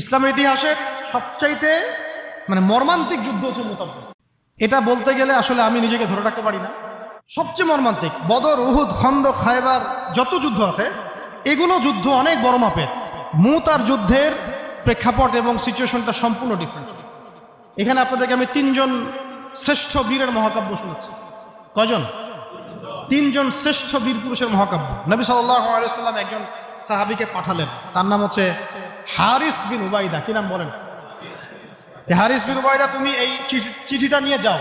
ইসলামের ইতিহাসের সবচাইতে মানে মর্মান্তিক যুদ্ধ হচ্ছে মোতাবজা। এটা বলতে গেলে আসলে আমি নিজেকে ধরে রাখতে পারি না। সবচেয়ে মর্মান্তিক, বদর, উহুদ, খন্দ, খায়বার, যত যুদ্ধ আছে, এগুলো যুদ্ধ অনেক বড় মাপের। মুতার যুদ্ধের প্রেক্ষাপট এবং সিচুয়েশনটা সম্পূর্ণ ডিফারেন্ট এখানে আপনাদেরকে আমি তিনজন শ্রেষ্ঠ বীরের মহাকাব্য শুনেছি কজন? তিনজন শ্রেষ্ঠ বীর পুরুষের মহাকাব্য। নবী সাল্লাম একজন সাহাবিকে পাঠালেন। তার নাম হচ্ছে হারিস বিন উবাইদা কি নাম বলেন? হারিস বিন উবাইদা তুমি এই চিঠি- চিঠিটা নিয়ে যাও।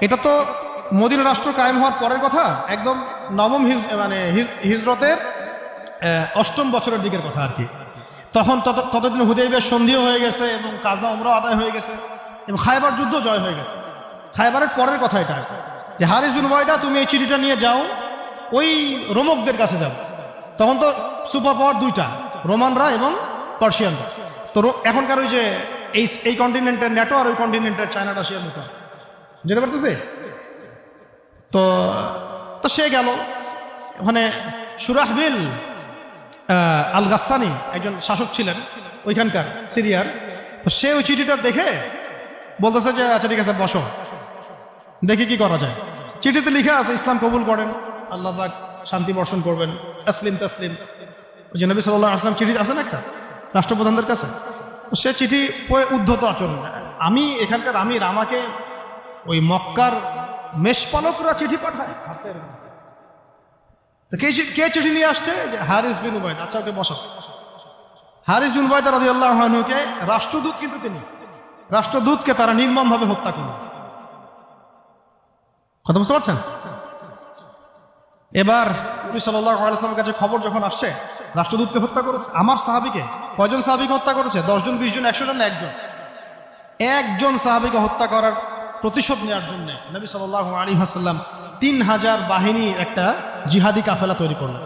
এটা তো মদিন রাষ্ট্র কায়েম হওয়ার পরের কথা, একদম নবম হিজ মানে হিজরতের অষ্টম বছরের দিকের কথা আর কি। তখন তত ততদিন হুদেবের সন্ধিও হয়ে গেছে এবং কাজা উমরা আদায় হয়ে গেছে এবং খাইবার যুদ্ধ জয় হয়ে গেছে। খাইবারের পরের কথা এটা। যে হারিস বিন ওয়াইদা তুমি এই চিঠিটা নিয়ে যাও, ওই রোমকদের কাছে যাও। তখন তো সুপার পাওয়ার দুইটা, রোমানরা এবং পার্সিয়ানরা। তো এখনকার ওই যে এই এই কন্টিনেন্টের ন্যাটো আর ওই কন্টিনেন্টের চায়না রাশিয়ার মতো যেতে পারতেছে? তো তো সে গেল। ওখানে সুরাহবিল আল গাসানি একজন শাসক ছিলেন ওইখানকার সিরিয়ার। তো সে ওই চিঠিটা দেখে বলতেছে যে আচ্ছা ঠিক আছে, বসো। দেখি কি করা যায়। চিঠিতে লিখে আছে, ইসলাম কবুল করেন। আল্লাহ শান্তি বর্ষণ করবেন। তসলিম তসলিম। ওই যে নবী সাল্লাহ আসলাম চিঠি আছে না একটা? রাষ্ট্রপ্রধানদের কাছে? সে চিঠি পড়ে উদ্ধত আচরণ আমি এখানকার, আমির, আমাকে ওই মক্কার মেষপালকরা চিঠি পাঠায়। তো কে কে চিঠি নিয়ে আসছে? যে হারিস বিন উবাইদ আচ্ছা ওকে বসো হারিস বিন উবাইদ রাজি আল্লাহকে রাষ্ট্রদূত কিন্তু তিনি। রাষ্ট্রদূতকে তারা নির্মমভাবে হত্যা করল। কথা বুঝতে পারছেন? এবার নবী সাল্লাহ আলাইসলামের কাছে খবর যখন আসছে, রাষ্ট্রদূতকে হত্যা করেছে। আমার সাহাবিকে, কয়জন সাহাবিকে হত্যা করেছে? দশজন বিশ জন একশো জন একজন? একজন সাহাবিকে হত্যা করার প্রতিশোধ নেওয়ার জন্য নবী সাল্লাহ আলী হাসাল্লাম তিন হাজার বাহিনীর একটা জিহাদি কাফেলা তৈরি করলেন।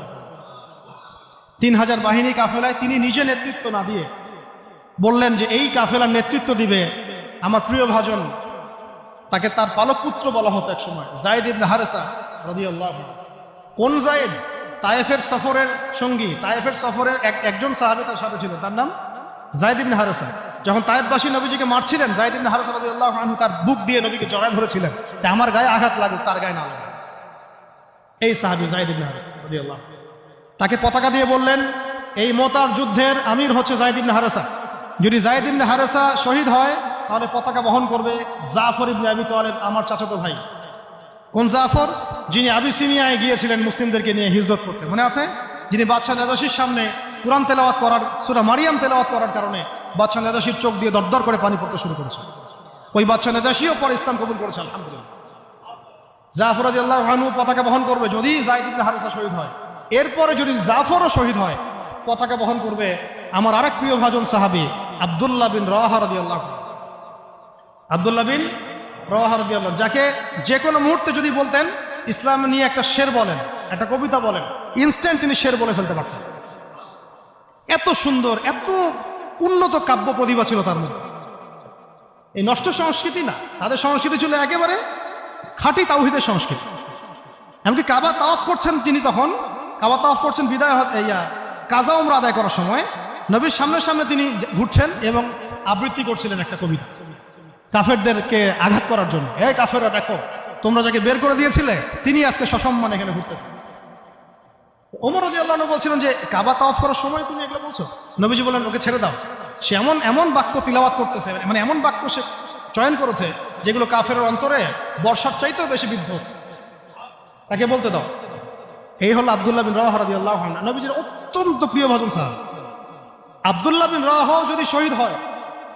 তিন হাজার বাহিনী কাফেলায় তিনি নিজে নেতৃত্ব না দিয়ে বললেন যে, এই কাফেলার নেতৃত্ব দিবে আমার প্রিয় ভাজন। তাকে তার পালক পুত্র বলা হতো এক সময় জায়দ ইবনে হারেসা, রাদিয়াল্লাহু আনহু। কোন জায়েদ তায়েফের সফরের সঙ্গী, তায়েফের সফরের এক, একজন সাহাবী তার সাথে ছিল। তার নাম জায়দ ইবনে হারেসা। যখন তায়েফবাসী নবীজিকে মারছিলেন, জায়দ ইবনে হারেসা রাদিয়াল্লাহু আনহু তার বুক দিয়ে নবীকে জড়ায় ধরেছিলেন। যে আমার গায়ে আঘাত লাগুক, তার গায়ে না লাগুক। এই সাহাবী জায়দ ইবনে হারেসা তাকে পতাকা দিয়ে বললেন, এই মোতার যুদ্ধের আমির হচ্ছে জায়দ ইবনে হারেসা। যদি জায়দ ইবনে হারেসা শহীদ হয়, তাহলে পতাকা বহন করবে জাফর ইবনে আবি তালেব, আমার চাচাতো ভাই। কোন জাফর? যিনি আবিসিনিয়ায় গিয়েছিলেন মুসলিমদেরকে নিয়ে হিজরত করতে। মনে আছে? যিনি বাদশাহ নাজাসির সামনে কোরআন তেলাওয়াত করার, সুরা মারিয়াম তেলাওয়াত করার কারণে বাদশাহ নাজাসির চোখ দিয়ে দরদর করে পানি পড়তে শুরু করেছে। ওই বাদশাহ নাজাসিও পরে ইসলাম কবুল করেছে, আলহামদুলিল্লাহ। জাফর আল্লাহ হানু পতাকা বহন করবে যদি জাইদ ইবনে হারিসা শহীদ হয়। এরপরে যদি জাফরও শহীদ হয়, পতাকা বহন করবে আমার আরেক প্রিয় ভাজন সাহাবি আবদুল্লাহ বিন রাহা রাদিয়াল্লাহু আনহু। আবদুল্লাহ বিন রাহা রাদিয়াল্লাহু আনহু, যাকে যে কোনো মুহূর্তে যদি বলতেন ইসলাম নিয়ে একটা শের বলেন একটা কবিতা বলেন ইনস্ট্যান্ট তিনি শের বলে ফেলতে পারতেন। এত সুন্দর এত উন্নত কাব্য প্রতিভা ছিল তার মধ্যে। এই নষ্ট সংস্কৃতি না তাদের সংস্কৃতি ছিল একেবারে খাঁটি তাওহিদের সংস্কৃতি। এমনকি কাবা তাওয়াফ করছেন তিনি তখন কাবা তাওয়াফ করছেন বিদায় ইয়া কাজা উমরা আদায় করার সময় নবীর সামনে সামনে তিনি ঘুরছেন এবং আবৃত্তি করছিলেন একটা কবিতা। কাফেরদেরকে আঘাত করার জন্য। এই কাফেররা দেখো, তোমরা যাকে বের করে দিয়েছিলে, তিনি আজকে সসম্মান এখানে ঘুরতেছেন। ওমর রাজি আল্লাহ বলছিলেন যে, কাবা তাওয়াফ করার সময় তুমি এগুলো বলছো? নবীজি বলেন ওকে ছেড়ে দাও। সে এমন এমন বাক্য তিলাওয়াত করতেছে মানে এমন বাক্য সে চয়ন করেছে, যেগুলো কাফের অন্তরে বর্ষার চাইতেও বেশি বিদ্ধ হচ্ছে। তাকে বলতে দাও, এই হলো আবদুল্লাহ বিন রাহ রাজি আল্লাহ নবীজির অত্যন্ত প্রিয় ভাজন সাহেব। আবদুল্লাহ বিন রাহ যদি শহীদ হয়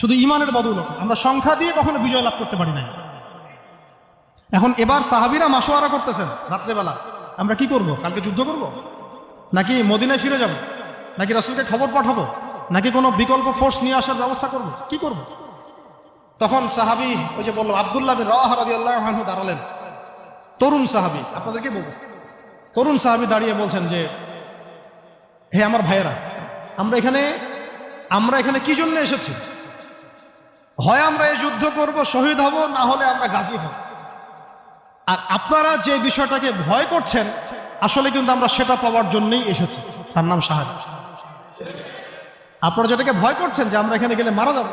শুধু ইমানের বদৌলত। আমরা সংখ্যা দিয়ে কখনো বিজয় লাভ করতে পারি নাই। এখন এবার সাহাবিরা মাসোয়ারা করতেছেন রাত্রেবেলা। আমরা কি করব? কালকে যুদ্ধ করব? নাকি মদিনায় ফিরে যাব? নাকি রাসুলকে খবর পাঠাবো? নাকি কোনো বিকল্প ফোর্স নিয়ে আসার ব্যবস্থা করব? কি করব? তখন সাহাবি ওই যে বলল, আবদুল্লাহ বিন আনহু দাঁড়ালেন। তরুণ সাহাবি, আপনাদেরকে বলতেছে। তরুণ সাহাবি দাঁড়িয়ে বলছেন যে, হে আমার ভাইয়েরা, আমরা এখানে আমরা এখানে কি জন্য এসেছি? হয় আমরা এই যুদ্ধ করব, শহীদ হব, না হলে আমরা গাজী হব। আর আপনারা যে বিষয়টাকে ভয় করছেন, আসলে কিন্তু আমরা সেটা পাওয়ার জন্যই এসেছি। তার নাম সাহেব আপনারা যেটাকে ভয় করছেন যে আমরা এখানে গেলে মারা যাব,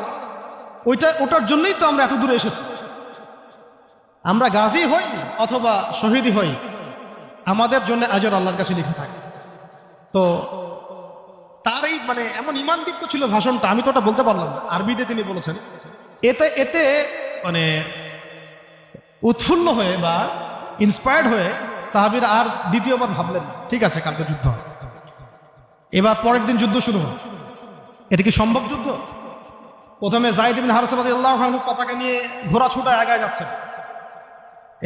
ওইটা, ওটার জন্যই তো আমরা এত দূরে এসেছি। আমরা গাজী হই অথবা শহীদই হই, আমাদের জন্য আজর আল্লাহর কাছে লিখে থাকে। তো তার এই মানে এমন ইমান ইমানদীপ্ত ছিল ভাষণটা, আমি তো ওটা বলতে পারলাম না। আরবিতে তিনি বলেছেন, এতে এতে মানে উৎফুল্ল হয়ে বা ইন্সপায়ার্ড হয়ে সাহাবির আর দ্বিতীয়বার ভাবলেন, ঠিক আছে, কালকে যুদ্ধ এবার পরের দিন যুদ্ধ শুরু হয় এটা কি সম্ভব যুদ্ধ? প্রথমে জাহিদ বিন হারসাবাদ আল্লাহ পতাকা নিয়ে ঘোড়া ছুটায় আগায় যাচ্ছে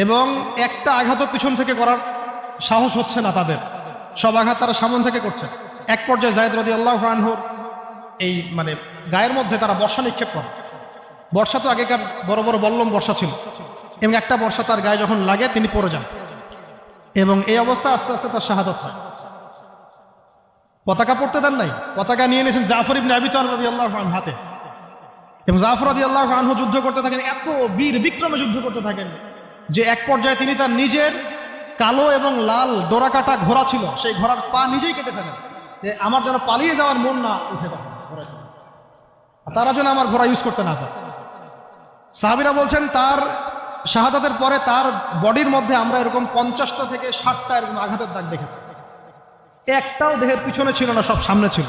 এবং একটা আঘাতও পিছন থেকে করার সাহস হচ্ছে না তাদের। সব আঘাত তারা সামন থেকে করছে। এক পর্যায়ে জায়দ রদি আল্লাহ আনহুর এই মানে গায়ের মধ্যে তারা বর্ষা নিক্ষেপ করে। বর্ষা তো আগেকার বড় বড় বল্লম বর্ষা ছিল। এবং একটা বর্ষা তার গায়ে যখন লাগে তিনি পড়ে যান। এবং এই অবস্থা আস্তে আস্তে তার শাহাদত হয়। পতাকা পড়তে দেন নাই। পতাকা নিয়ে নিয়েছেন জাফর ইবনে আবি তালিব রাদিয়াল্লাহু আনহু হাতে। এবং জাফর রাদিয়াল্লাহু আনহু যুদ্ধ করতে থাকেন, এত বীর বিক্রমে যুদ্ধ করতে থাকেন যে এক পর্যায়ে তিনি তার নিজের কালো এবং লাল ডোরাকাটা ঘোড়া ছিল, সেই ঘোড়ার পা নিজেই কেটে ফেলেন। যে আমার যেন পালিয়ে যাওয়ার মন না, উঠে ঘোড়ার তারা যেন আমার ঘোড়া ইউজ করতে না পারে। সাহাবিরা বলছেন, তার শাহাদাতের পরে তার বডির মধ্যে আমরা এরকম পঞ্চাশটা থেকে ষাটটা এরকম আঘাতের দাগ দেখেছি। একটাও দেহের পিছনে ছিল না, সব সামনে ছিল।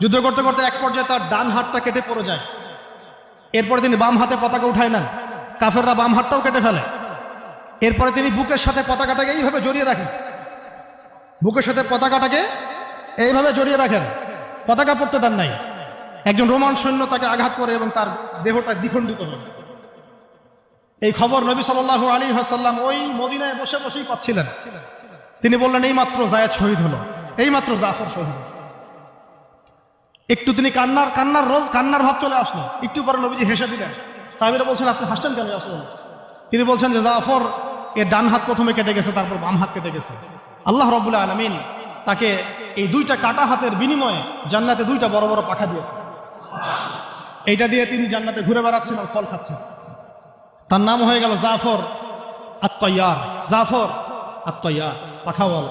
যুদ্ধ করতে করতে এক পর্যায়ে তার ডান হাতটা কেটে পড়ে যায়। এরপরে তিনি বাম হাতে পতাকা উঠায় নেন। কাফেররা বাম হাতটাও কেটে ফেলে। এরপরে তিনি বুকের সাথে পতাকাটাকে এইভাবে জড়িয়ে রাখেন। বুকের সাথে পতাকাটাকে এইভাবে জড়িয়ে রাখেন। পতাকা পড়তে দেন নাই। একজন রোমান সৈন্য তাকে আঘাত করে এবং তার দেহটা দ্বিখণ্ডিত হল। এই খবর নবী সাল্লাল্লাহু আলী হাসাল্লাম ওই মদিনায় বসে বসেই পাচ্ছিলেন। তিনি বললেন এই মাত্র জায়েদ শহীদ হলো। এই মাত্র জাফর শহীদ একটু তিনি কান্নার কান্নার রোল, কান্নার ভাব চলে আসলো। একটু পরে নবীজি হেসে দিলেন। সাহেবেরা বলছেন, আপনি হাসতেন কেন আসলেন তিনি বলছেন যে, জাফর এর ডান হাত প্রথমে কেটে গেছে, তারপর বাম হাত কেটে গেছে। আল্লাহ রবুল্লা আলমিন তাকে এই দুইটা কাটা হাতের বিনিময়ে জান্নাতে দুইটা বড় বড় পাখা দিয়েছে। এইটা দিয়ে তিনি জান্নাতে ঘুরে বেড়াচ্ছেন আর ফল খাচ্ছেন। তার নাম হয়ে গেল জাফর আত্ময়ার। জাফর আত্ময়ার, পাখাওয়াল।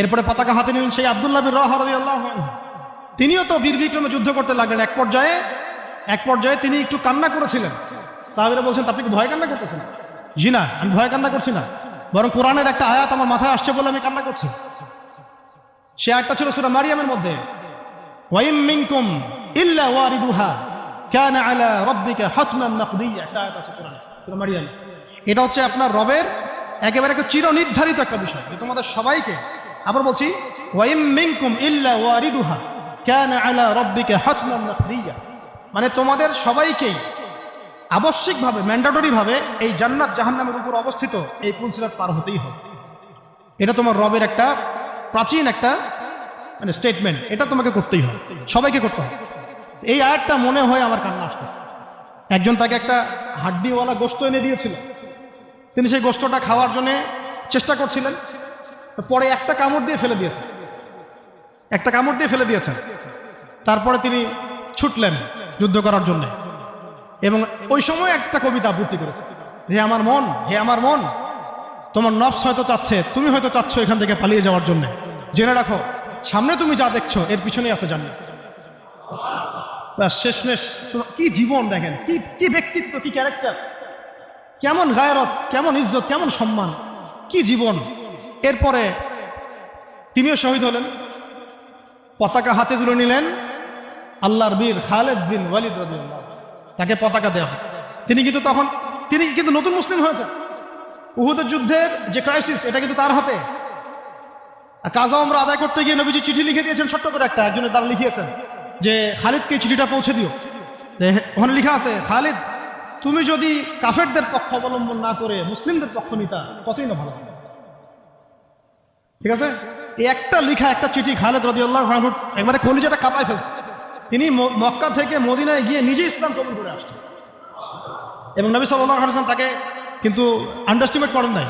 এরপরে পতাকা হাতে নিলেন সেই আবদুল্লাহ রাহ তিনিও তো বীর বিক্রমে যুদ্ধ করতে লাগলেন। এক পর্যায়ে এক পর্যায়ে তিনি একটু কান্না করেছিলেন। সাহাবিরা বলছেন আপনি ভয় কান্না করতেছেন? জি না, আমি ভয় কান্না করছি না। বরং কোরআনের একটা আয়াত আমার মাথায় আসছে বলে আমি কান্না করছি। সে একটা ছিল সুরা মারিয়ামের মধ্যে। ওয়াইম মারিয়াম। এটা হচ্ছে আপনার রবের একেবারে একটা চিরনির্ধারিত একটা বিষয়। যে তোমাদের সবাইকে আবার বলছি, ওয়াইম মিনকুম মানে তোমাদের সবাইকেই আবশ্যিকভাবে ম্যান্ডাটরি ভাবে এই জান্নাত জাহান্নামের উপর অবস্থিত এই পুলসিরাত পার হতেই হবে। এটা তোমার রবের একটা প্রাচীন একটা মানে স্টেটমেন্ট এটা তোমাকে করতেই হবে, সবাইকে করতে হবে। এই আয়াতটা মনে হয় আমার কান্না আসতেছে। একজন তাকে একটা হাড্ডিওয়ালা গোস্ত এনে দিয়েছিল। তিনি সেই গোস্তটা খাওয়ার জন্য চেষ্টা করছিলেন। পরে একটা কামড় দিয়ে ফেলে দিয়েছেন। একটা কামড় দিয়ে ফেলে দিয়েছেন। তারপরে তিনি ছুটলেন যুদ্ধ করার জন্য। এবং ওই সময় একটা কবিতা আবৃত্তি করেছে। হে আমার মন, হে আমার মন তোমার নফস হয়তো চাচ্ছে, তুমি হয়তো চাচ্ছ এখান থেকে পালিয়ে যাওয়ার জন্য। জেনে রাখো, সামনে তুমি যা দেখছ, এর পিছনেই আছে জানি শেষমেশ কি জীবন দেখেন, কি কি ব্যক্তিত্ব, কি ক্যারেক্টার কেমন গায়রত, কেমন ইজ্জত, কেমন সম্মান, কি জীবন। এরপরে তিনিও শহীদ হলেন, পতাকা হাতে তুলে নিলেন, আল্লাহর বীর খালেদ বিন ওয়ালিদ রাদিয়াল্লাহু তাকে পতাকা দেওয়া তিনি কিন্তু তখন, তিনি কিন্তু নতুন মুসলিম হয়েছে উহুদের যুদ্ধের যে ক্রাইসিস এটা কিন্তু তার হাতে। আর কাজা আমরা আদায় করতে গিয়ে নবীজি চিঠি লিখে দিয়েছেন, ছোট্ট করে একটা, একজনের দ্বারা লিখিয়েছেন, যে খালিদকে চিঠিটা পৌঁছে দিও। ওখানে লেখা আছে, খালিদ, তুমি যদি কাফেরদের পক্ষ অবলম্বন না করে মুসলিমদের পক্ষ নিতা, কতই না ভালো ঠিক আছে? এই একটা লিখা, একটা চিঠি খালেদ রদিউল্লাহ আনহুর একবারে কলিজাটা কাঁপায় ফেলছে। তিনি মক্কা থেকে মদিনায় গিয়ে নিজে ইসলাম কবুল করে আসছেন। এবং নবী সাল্লাহ তাকে কিন্তু আন্ডারস্টিমেট করেন নাই।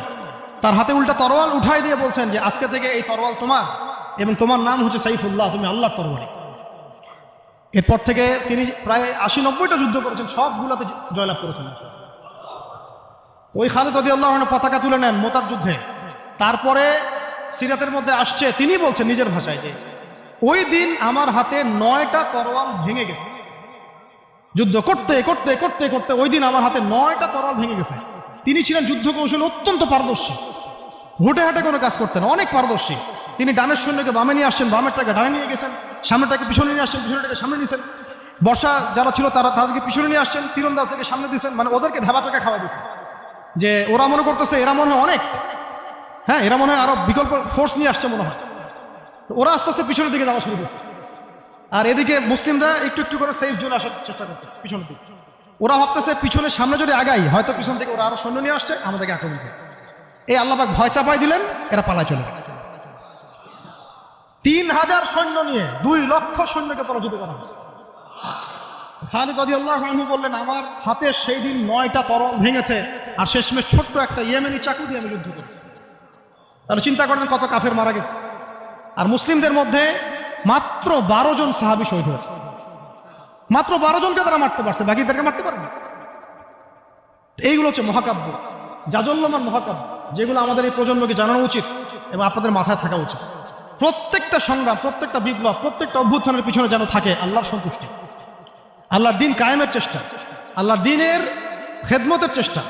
তার হাতে উল্টা তরোয়াল উঠাই দিয়ে বলছেন যে, আজকে থেকে এই তরোয়াল তোমার এবং তোমার নাম হচ্ছে সাইফুল্লাহ, তুমি আল্লাহর তরবারি এরপর থেকে তিনি প্রায় আশি নব্বইটা যুদ্ধ করেছেন, সবগুলাতে জয়লাভ করেছেন। ওই খালেদ রদি আল্লাহ পতাকা তুলে নেন মোতার যুদ্ধে। তারপরে সিরাতের মধ্যে আসছে, তিনি বলছেন নিজের ভাষায় যে, ওই দিন আমার হাতে নয়টা তরোয়াল ভেঙে গেছে। যুদ্ধ করতে করতে করতে করতে ওই দিন আমার হাতে নয়টা তরোয়াল ভেঙে গেছে। তিনি ছিলেন যুদ্ধ কৌশল অত্যন্ত পারদর্শী। হুটে হাটে কোনো কাজ করতেন, অনেক পারদর্শী। তিনি ডানের সৈন্যকে বামে নিয়ে আসছেন বামেরটাকে ডানে নিয়ে গেছেন সামনেটাকে পিছনে নিয়ে আসছেন পিছনেটাকে সামনে নিয়েছেন বর্ষা যারা ছিল তারা তাদেরকে পিছনে নিয়ে আসছেন, তীরন্দাজ থেকে সামনে দিয়েছেন মানে ওদেরকে ভেবা চাকা খাওয়া দিয়েছেন যে ওরা মনে করতেছে, এরা মনে হয় অনেক। হ্যাঁ এরা মনে হয় আরও বিকল্প ফোর্স নিয়ে আসছে মনে হয়। তো ওরা আস্তে আস্তে পিছনের দিকে যাওয়া শুরু করছে। আর এদিকে মুসলিমরা একটু একটু করে সেফ জোন আসার চেষ্টা করতেছে, পিছনের দিকে। ওরা ভাবতেছে পিছনে সামনে যদি আগাই, হয়তো পিছন থেকে ওরা আরও সৈন্য নিয়ে আসছে, আমাদেরকে আক্রমণ করে এই আল্লাহবাক ভয় চাপাই দিলেন, এরা পালায় চলে তিন হাজার সৈন্য নিয়ে দুই লক্ষ সৈন্যকে পরাজিত করা হয়েছে। খালিদ রদি আল্লাহ বললেন, আমার হাতে সেই দিন নয়টা তরল ভেঙেছে, আর শেষমেশ ছোট্ট একটা ইয়েমেনি চাকু দিয়ে আমি যুদ্ধ করেছি। তাহলে চিন্তা করেন কত কাফের মারা গেছে। আর মুসলিমদের মধ্যে মাত্র বারো জন সাহাবি শহীদ হয়েছে। মাত্র বারো জনকে তারা মারতে পারছে, বাকিদেরকে মারতে পারবে? না। এইগুলো হচ্ছে মহাকাব্য জাজল্যমান মহাকাব্য, যেগুলো আমাদের এই প্রজন্মকে জানানো উচিত এবং আপনাদের মাথায় থাকা উচিত। প্রত্যেকটা সংগ্রাম, প্রত্যেকটা বিপ্লব, প্রত্যেকটা অভ্যুত্থানের পিছনে যেন থাকে আল্লাহর সন্তুষ্টি। আল্লাহর দিন কায়েমের চেষ্টা, আল্লাহর দিনের খেদমতের চেষ্টা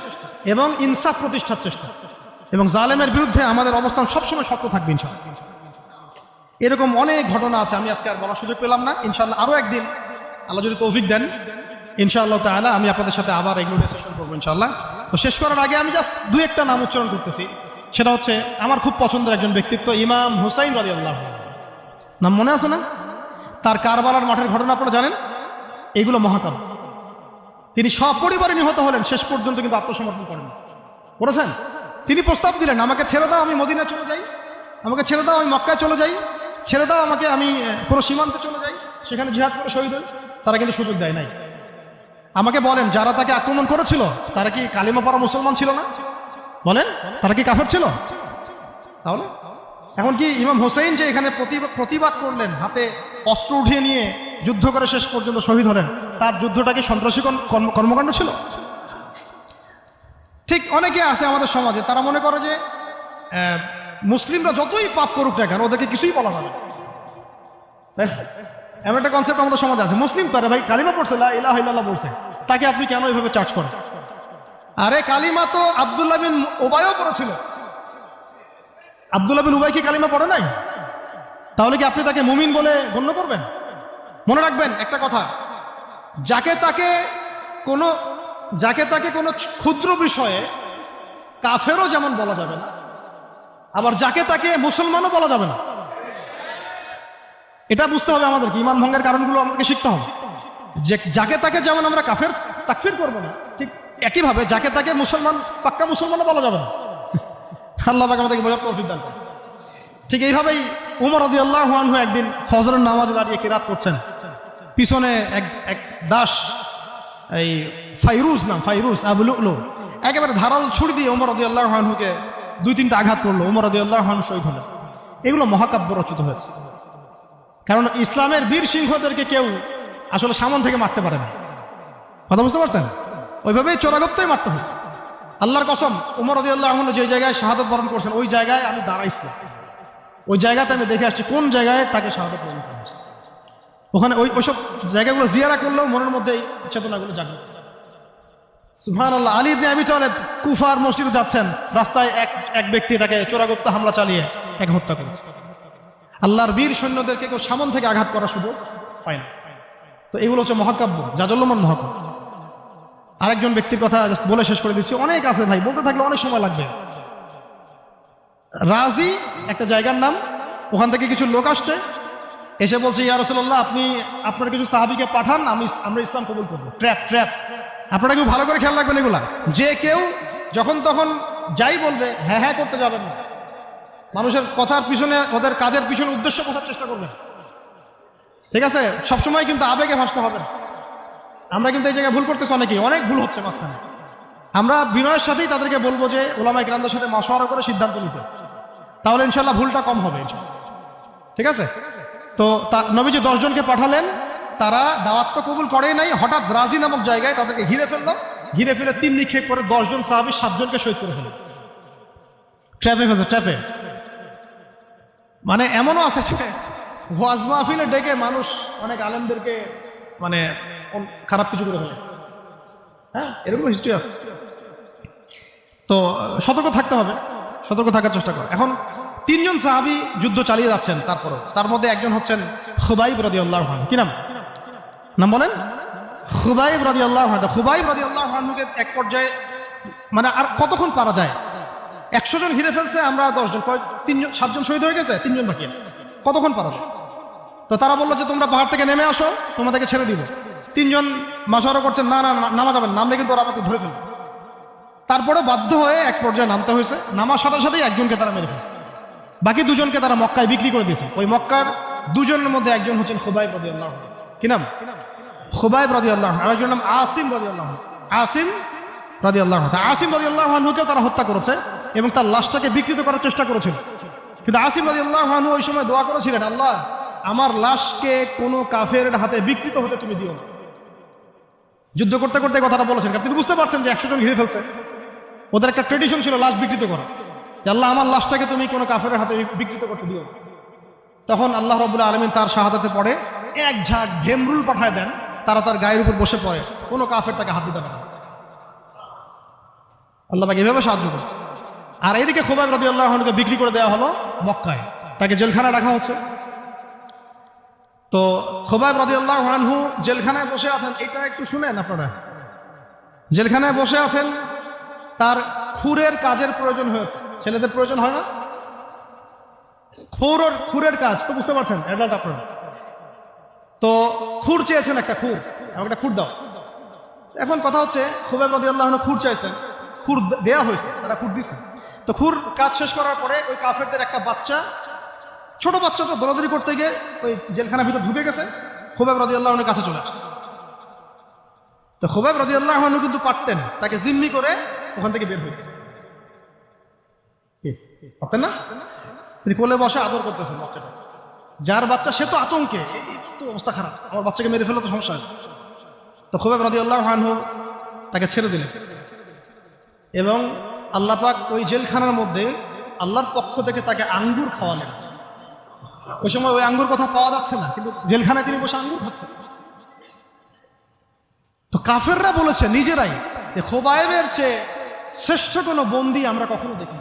এবং ইনসাফ প্রতিষ্ঠার চেষ্টা এবং জালেমের বিরুদ্ধে আমাদের অবস্থান সবসময় শক্ত থাকবে ইনশাল্লাহ এরকম অনেক ঘটনা আছে, আমি আজকে আর বলার সুযোগ পেলাম না। ইনশাল্লাহ আরও একদিন আল্লাহ যদি তৌফিক দেন, ইনশাআল্লাহ তাহলে আমি আপনাদের সাথে আবার এগুলো সেশন করব ইনশাল্লাহ তো শেষ করার আগে আমি জাস্ট দু একটা নাম উচ্চারণ করতেছি। সেটা হচ্ছে, আমার খুব পছন্দের একজন ব্যক্তিত্ব, ইমাম হুসাইন রাজি আল্লাহ নাম মনে আছে না? তার কারবালার মাঠের ঘটনা আপনারা জানেন? এগুলো মহাকাব্য। তিনি সপরিবারে নিহত হলেন, শেষ পর্যন্ত কিন্তু আত্মসমর্পণ করেন করেছেন তিনি প্রস্তাব দিলেন, আমাকে ছেড়ে দাও, আমি মদিনায় চলে যাই। আমাকে ছেড়ে দাও, আমি মক্কায় চলে যাই। ছেড়ে দাও আমাকে, আমি কোনো সীমান্তে চলে যাই, সেখানে জিহাদ করে শহীদ হই। তারা কিন্তু সুযোগ দেয় নাই। আমাকে বলেন, যারা তাকে আক্রমণ করেছিল, তারা কি কালিমা পড়া মুসলমান ছিল না? বলেন, তারা কি কাফের ছিল? তাহলে? এখন কি ইমাম হোসেন যে এখানে প্রতিবা- প্রতিবাদ করলেন, হাতে অস্ত্র উঠিয়ে নিয়ে যুদ্ধ করে শেষ পর্যন্ত শহীদ হলেন, তার যুদ্ধটা কি সন্ত্রাসী কর্ম- কর্ম- কর্মকাণ্ড ছিল? ঠিক অনেকে আছে আমাদের সমাজে, তারা মনে করে যে মুসলিমরা যতই পাপ করুক না কেন, ওদেরকে কিছুই বলা যাবে। তাই? এমন একটা কনসেপ্ট আমাদের সমাজে আছে। মুসলিম তারা ভাই কালিমা পড়ছে, লা ইলাহা বলছে। তাকে আপনি কেন এইভাবে চার্জ করেন? আরে কালিমা তো আব্দুল্লাহ বিন ওবায়ও পড়েছিল। আব্দুল্লাহ বিন উবাই কি কালিমা পড়ে নাই? তাহলে কি আপনি তাকে মুমিন বলে গণ্য করবেন? মনে রাখবেন একটা কথা। যাকে তাকে কোনো যাকে তাকে কোনো ক্ষুদ্র বিষয়ে কাফেরও যেমন বলা যাবে না আবার যাকে তাকে মুসলমানও বলা যাবে না। এটা বুঝতে হবে আমাদেরকে ইমান ভঙ্গের কারণগুলো আমাদেরকে শিখতে হবে। যে যাকে তাকে যেমন আমরা কাফের, তাকফির করব না, ঠিক একইভাবে যাকে তাকে মুসলমান, পাক্কা মুসলমানও বলা যাবে না। আল্লাহ পাক আমাদেরকে বোঝার তৌফিক দান। ঠিক এইভাবেই উমর রদি আল্লাহ হয়ে একদিন ফজরের নামাজে দাঁড়িয়ে কিরাত করছেন। পিছনে এক এক দাস, এই ফাইরুজ নাম, ফাইরুজ আবুল একেবারে ধারাল ছুরি দিয়ে উমর রদি আল্লাহ হানহুকে দুই তিনটা আঘাত করল, উমর রদি আল্লাহ হানু শহীদ হলেন। এগুলো মহাকাব্য রচিত হয়েছে। কারণ ইসলামের বীর সিংহদেরকে কেউ আসলে সামন থেকে মারতে পারে না। কথা বুঝতে পারছেন? ওইভাবেই চোরাগপ্তই মারতে হয়েছে। আল্লাহর কসম, উমর রদি আল্লাহ যে জায়গায় শাহাদত বরণ করছেন, ওই জায়গায় আমি দাঁড়াইছিলাম। ওই জায়গাতে আমি দেখে আসছি কোন জায়গায় তাকে শাহাদত বরণ করা ওখানে ওই ওইসব জায়গাগুলো জিয়ারা করলেও মনের মধ্যে চেতনাগুলো জাগ্রত। সুহান আল্লাহ আলী ইবনে আবি তালেব কুফার মসজিদে যাচ্ছেন। রাস্তায় এক এক ব্যক্তি তাকে চোরাগুপ্ত হামলা চালিয়ে এক হত্যা করেছে। আল্লাহর বীর সৈন্যদেরকে কেউ সামন থেকে আঘাত করার সুযোগ পায় না। তো এগুলো হচ্ছে মহাকাব্য জাজল্যমান মহাকাব্য। আরেকজন ব্যক্তির কথা জাস্ট বলে শেষ করে দিচ্ছি। অনেক আছে ভাই, বলতে থাকলে অনেক সময় লাগবে। রাজি, একটা জায়গার নাম, ওখান থেকে কিছু লোক আসছে। এসে বলছে, ইয়া রসল্লাহ আপনি আপনার কিছু সাহাবিকে পাঠান, আমি আমরা ইসলাম কবুল করব। ট্র্যাপ ট্র্যাপ আপনারা কেউ ভালো করে খেয়াল রাখবেন এগুলা। যে কেউ যখন তখন যাই বলবে হ্যাঁ হ্যাঁ করতে যাবেন না। মানুষের কথার পিছনে, ওদের কাজের পিছনে উদ্দেশ্য বোঝার চেষ্টা করবেন। ঠিক আছে? সবসময় কিন্তু আবেগে ভাসতে হবে। আমরা কিন্তু এই জায়গায় ভুল করতেছি অনেকেই। অনেক ভুল হচ্ছে মাঝখানে। আমরা বিনয়ের সাথেই তাদেরকে বলব যে, ওলামা ইকরামদের সাথে মশওয়ারা করে সিদ্ধান্ত নিতে। তাহলে ইনশাল্লাহ ভুলটা কম হবে। ঠিক আছে? তো তা নবীজি দশজনকে পাঠালেন। তারা দাওয়াত তো কবুল করেই নাই হঠাৎ রাজি নামক জায়গায় তাদেরকে ঘিরে ফেলল। ঘিরে ফেলে তিন নিক্ষেপ করে দশজন সাহাবি সাতজনকে শহীদ করে ফেলল। ট্র্যাপে ফেলছে ট্র্যাপে। মানে এমনও আছে যে ওয়াজ মাহফিলে ডেকে মানুষ অনেক আলেমদেরকে মানে খারাপ কিছু করে ফেলেছে। হ্যাঁ এরকম হিস্ট্রি আছে। তো সতর্ক থাকতে হবে সতর্ক থাকার চেষ্টা করো। এখন তিনজন সাহাবি যুদ্ধ চালিয়ে যাচ্ছেন তারপরও। তার মধ্যে একজন হচ্ছেন খুবাইব রদি আল্লাহ কি নাম? নাম বলেন? খুবাইব রদি আল্লাহ খুবাইব রদি আল্লাহ এক পর্যায়ে মানে আর কতক্ষণ পারা যায়? একশো জন ঘিরে ফেলছে, আমরা দশজন। তিনজন সাতজন শহীদ হয়ে গেছে? তিনজন বাকি আছে। কতক্ষণ পারা যায়? তো তারা বলল যে, তোমরা পাহাড় থেকে নেমে আসো, তোমাদেরকে ছেড়ে দিব। তিনজন মাসোয়ারা করছেন না না নামা যাবেন নামলে কিন্তু ওরা আমাকে ধরে ফেলবে। তারপরে বাধ্য হয়ে এক পর্যায়ে নামতে হয়েছে। নামার সাথে সাথেই একজনকে তারা মেরে ফেলছে। বাকি দুজনকে তারা মক্কায় বিক্রি করে দিয়েছে। ওই মক্কার দুজনের মধ্যে একজন হচ্ছেন খুবাইব রদি আল্লাহ কি নাম? খুবাইব রদি আল্লাহ আর একজন নাম আসিম রদি আল্লাহ আসিম রাজি আল্লাহ আসিম রাজি আল্লাহ আনহুকেও তারা হত্যা করেছে এবং তার লাশটাকে বিকৃত করার চেষ্টা করেছিল। কিন্তু আসিম রাজি আল্লাহ আনহু ওই সময় দোয়া করেছিলেন, আল্লাহ, আমার লাশকে কোনো কাফের হাতে বিকৃত হতে তুমি দিও না। যুদ্ধ করতে করতে কথাটা বলেছেন। তিনি বুঝতে পারছেন যে একশো জন ঘিরে ফেলছে। ওদের একটা ট্রেডিশন ছিল লাশ বিকৃত করা। আল্লাহ, আমার লাশটাকে তুমি কোনো কাফের হাতে বিকৃত করতে দিও তখন আল্লাহ রবুল্লা আলমিন তার শাহাদাতে পড়ে এক ঝাঁক ভেমরুল পাঠায় দেন, তারা তার গায়ের উপর বসে পড়ে। কোনো কাফের তাকে হাত দিতে পারে না। আল্লাহ পাক এভাবে সাহায্য করে আর এদিকে খোবাইব রবি আল্লাহকে বিক্রি করে দেওয়া হলো মক্কায়। তাকে জেলখানায় রাখা হচ্ছে। তো খোবাইব রবি আল্লাহ আনহু জেলখানায় বসে আছেন, এটা একটু শুনেন আপনারা। জেলখানায় বসে আছেন, তার খুরের কাজের প্রয়োজন হয়েছে। ছেলেদের প্রয়োজন হয় না? খুরের খুরের কাজ, তো বুঝতে পারছেন অ্যাডাল্ট আপনারা। তো খুর চেয়েছেন একটা খুর। আমাকে একটা খুর দাও। এখন কথা হচ্ছে, খুবেব রদি আল্লাহ খুর চাইছেন। খুর দেয়া হয়েছে, তারা খুর দিছে। তো খুর কাজ শেষ করার পরে ওই কাফেরদের একটা বাচ্চা, ছোট বাচ্চা তো দৌড়াদৌড়ি করতে গিয়ে ওই জেলখানার ভিতর ঢুকে গেছে, খুবেব রদি আল্লাহনের কাছে চলে আসছে। তো খুবেব রদি আল্লাহ কিন্তু পারতেন, তাকে জিম্মি করে ওখান থেকে বের কি? পারতেন না? তিনি কোলে বসে আদর করতেছেন বাচ্চাটা যার বাচ্চা, সে তো আতঙ্কে। তো অবস্থা খারাপ। আমার বাচ্চাকে মেরে ফেলে তো সমস্যা তো খুবেব রদি আল্লাহ আনহু তাকে ছেড়ে দিলেন। এবং আল্লাহ পাক ওই জেলখানার মধ্যে আল্লাহর পক্ষ থেকে তাকে আঙ্গুর খাওয়ালেন। ওই সময় ওই আঙ্গুর কথা পাওয়া যাচ্ছে না, কিন্তু জেলখানায় তিনি বসে আঙ্গুর খাচ্ছেন। তো কাফেররা বলেছে নিজেরাই যে খোবায়েবের চেয়ে শ্রেষ্ঠ কোনো বন্দি আমরা কখনো দেখি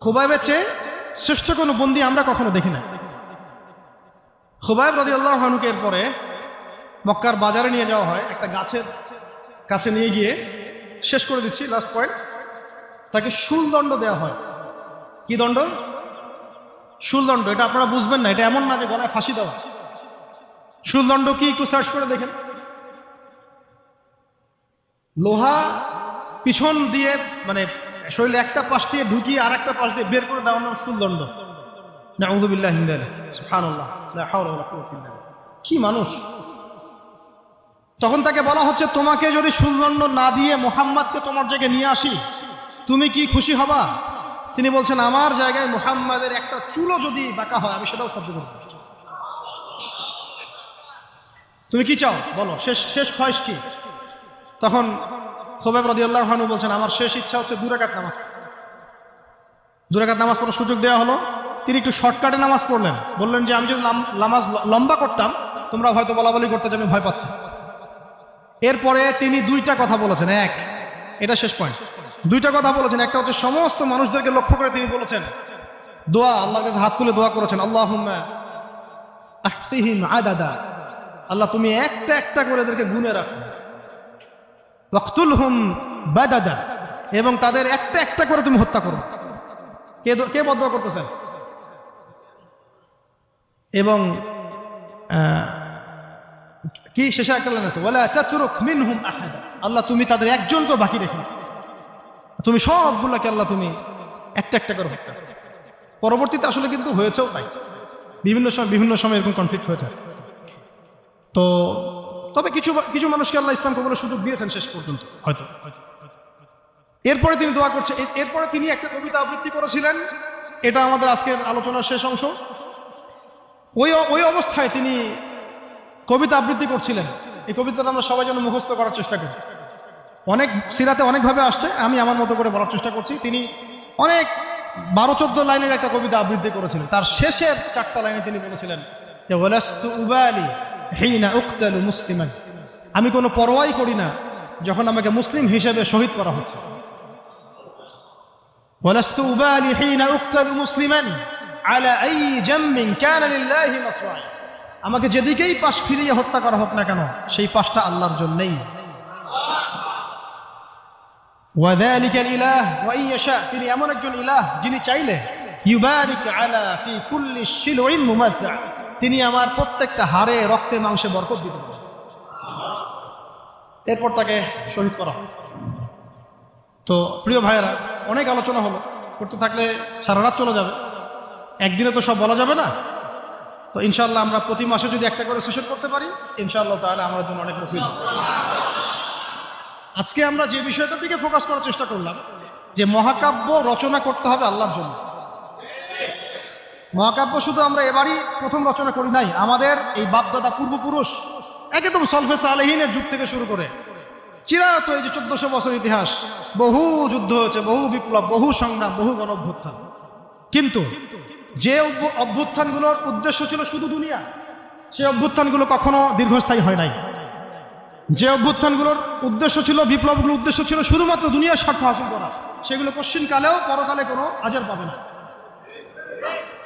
খোবায়েবের চেয়ে শ্রেষ্ঠ কোনো বন্দি আমরা কখনো দেখি না খোবায়েব রাজি আল্লাহ হানুকে এরপরে মক্কার বাজারে নিয়ে যাওয়া হয়, একটা গাছের কাছে নিয়ে গিয়ে শেষ করে দিচ্ছি লাস্ট পয়েন্ট তাকে শুলদণ্ড দেওয়া হয়। কি দণ্ড? শুলদণ্ড এটা আপনারা বুঝবেন না, এটা এমন না যে গলায় ফাঁসি দেওয়া। শুলদণ্ড কি একটু সার্চ করে দেখেন। লোহা পিছন দিয়ে মানে শরীরে একটা পাশ দিয়ে ঢুকিয়ে আর একটা পাশ দিয়ে বের করে দেওয়ার নাম কুওয়াতা ইল্লা কি মানুষ? তখন তাকে বলা হচ্ছে, তোমাকে যদি সুদণ্ড না দিয়ে মোহাম্মদকে তোমার জায়গায় নিয়ে আসি, তুমি কি খুশি হবা? তিনি বলছেন, আমার জায়গায় মোহাম্মদের একটা চুলো যদি বাঁকা হয়, আমি সেটাও সহ্য করব তুমি কি চাও? বলো, শেষ শেষ খয়েশ কি? তখন খোবেব রদিয়াল্লাহ হানু বলছেন, আমার শেষ ইচ্ছা হচ্ছে দুরাকাত নামাজ দুরাকাত নামাজ পড়ার সুযোগ দেওয়া হলো। তিনি একটু শর্টকাটে নামাজ পড়লেন। বললেন যে, আমি যদি নামাজ লম্বা করতাম, তোমরা হয়তো বলা বলি করতে যে আমি ভয় পাচ্ছি। এরপরে তিনি দুইটা কথা বলেছেন, এক, এটা শেষ পয়েন্ট দুইটা কথা বলেছেন। একটা হচ্ছে সমস্ত মানুষদেরকে লক্ষ্য করে তিনি বলেছেন, দোয়া, আল্লাহর কাছে হাত তুলে দোয়া করেছেন আল্লাহ আল্লাহ, তুমি একটা একটা করে এদেরকে গুনে রাখো। ওয়াক্তুল হুম বাদাদা। এবং তাদের একটা একটা করে তুমি হত্যা করো। কে কে বদ্ধ করতেছেন এবং কি শেষে একটা লাইন আছে, ওয়ালা তাতরুক মিনহুম আহাদ। আল্লাহ, তুমি তাদের একজনকেও বাকি রেখো। তুমি সবগুলোকে আল্লাহ, তুমি একটা একটা করে হত্যা। পরবর্তীতে আসলে কিন্তু হয়েছেও তাই। বিভিন্ন সময় বিভিন্ন সময় এরকম কনফ্লিক্ট হয়েছে। তো তবে কিছু কিছু মানুষকে আল্লাহ ইসলাম কবলের সুযোগ দিয়েছেন শেষ পর্যন্ত। হয়তো এরপরে তিনি দোয়া করছে এরপরে তিনি একটা কবিতা আবৃত্তি করেছিলেন। এটা আমাদের আজকের আলোচনার শেষ অংশ। ওই ওই অবস্থায় তিনি কবিতা আবৃত্তি করছিলেন। এই কবিতাটা আমরা সবাই যেন মুখস্থ করার চেষ্টা করি। অনেক সিরাতে অনেকভাবে আসছে আমি আমার মতো করে বলার চেষ্টা করছি। তিনি অনেক বারো চোদ্দ লাইনের একটা কবিতা আবৃত্তি করেছিলেন। তার শেষের চারটা লাইনে তিনি বলেছিলেন যে ওয়ালাস্তু উবালি হিনা উকতালু মুসলিমান আমি কোনো পরোয়াই করি না যখন আমাকে মুসলিম হিসেবে শহীদ করা হচ্ছে ولست أبالي حين أقتل مسلما على أي جنب كان لله مصرعي আমাকে যেদিকেই পাশ ফিরিয়ে হত্যা করা হোক না কেন সেই পাশটা আল্লাহর জন্যই وذلك الإله وإن يشاء তিনি এমন একজন ইলাহ যিনি চাইলে ইউবারিক আলা ফি কুল্লি শিলউইন মুমাজ্জা তিনি আমার প্রত্যেকটা হারে রক্তে, মাংসে বরকত দিতে পারেন। এরপর তাকে শহীদ করা তো প্রিয় ভাইয়েরা, অনেক আলোচনা হলো। করতে থাকলে সারা রাত চলে যাবে। একদিনে তো সব বলা যাবে না। তো ইনশাল্লাহ আমরা প্রতি মাসে যদি একটা করে সেশন করতে পারি, ইনশাআল্লাহ তাহলে আমাদের জন্য অনেক মফিদ আজকে আমরা যে বিষয়টার দিকে ফোকাস করার চেষ্টা করলাম, যে মহাকাব্য রচনা করতে হবে আল্লাহর জন্য। মহাকাব্য শুধু আমরা এবারই প্রথম রচনা করি নাই, আমাদের এই বাপদাদা পূর্বপুরুষ একদম সলফেস আলহিনের যুগ থেকে শুরু করে চিরায়ত এই যে চোদ্দশো বছর ইতিহাস, বহু যুদ্ধ হয়েছে, বহু বিপ্লব, বহু সংগ্রাম, বহু গণ অভ্যুত্থান কিন্তু যে অভ্যুত্থানগুলোর উদ্দেশ্য ছিল শুধু দুনিয়া, সেই অভ্যুত্থানগুলো কখনো দীর্ঘস্থায়ী হয় নাই। যে অভ্যুত্থানগুলোর উদ্দেশ্য ছিল, বিপ্লবগুলোর উদ্দেশ্য ছিল শুধুমাত্র দুনিয়ার স্বার্থ হাসিল করা, সেগুলো পশ্চিমকালেও, পরকালে কোনো আজার পাবে না।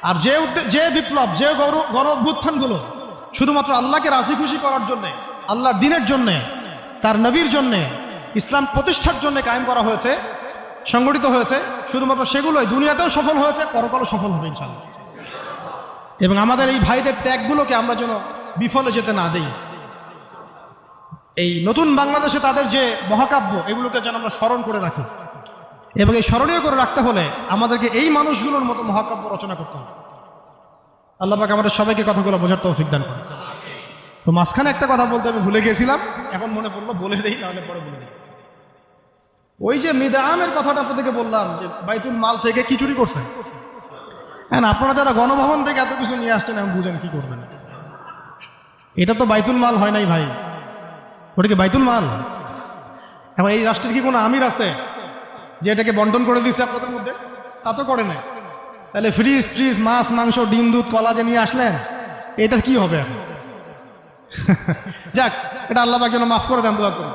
আর যে যে বিপ্লব, যে গণ- গণ অভ্যুত্থানগুলো শুধুমাত্র আল্লাহকে রাজি খুশি করার জন্যে, আল্লাহর দিনের জন্যে, তার নবীর জন্যে, ইসলাম প্রতিষ্ঠার জন্য কায়েম করা হয়েছে, সংগঠিত হয়েছে, শুধুমাত্র সেগুলোই দুনিয়াতেও সফল হয়েছে, পরকালও সফল হবে ইনশাল্লাহ এবং আমাদের এই ভাইদের ত্যাগগুলোকে আমরা যেন বিফলে যেতে না দেই। এই নতুন বাংলাদেশে তাদের যে মহাকাব্য, এগুলোকে যেন আমরা স্মরণ করে রাখি। এবং এই স্মরণীয় করে রাখতে হলে আমাদেরকে এই মানুষগুলোর মতো মহাকাব্য রচনা করতে হবে। আল্লাহ পাক আমাদের সবাইকে কথাগুলো বোঝার তৌফিক দান করে তো মাঝখানে একটা কথা বলতে আমি ভুলে গিয়েছিলাম এখন মনে পড়ল, বলে দেই, নাহলে পরে বলে দিই। ওই যে মিদামের কথাটা আপনাদেরকে বললাম, যে বাইতুল মাল থেকে কি চুরি করছে? হ্যাঁ আপনারা যারা গণভবন থেকে এত কিছু নিয়ে আসছেন আমি বুঝেন কি করবেন। এটা তো বাইতুল মাল হয় নাই ভাই। ওটা কি বাইতুল মাল? এখন এই রাষ্ট্রের কি কোনো আমির আছে? যে এটাকে বন্টন করে দিচ্ছে আপনাদের মধ্যে, তা তো করে নাই। তাহলে ফ্রিজ, ট্রিজ, মাছ, মাংস, ডিম, দুধ, কলা যে নিয়ে আসলেন, এটা কি হবে এখন? যাক, এটা আল্লাহ পাক যেন মাফ করে দেন, দোয়া করুন।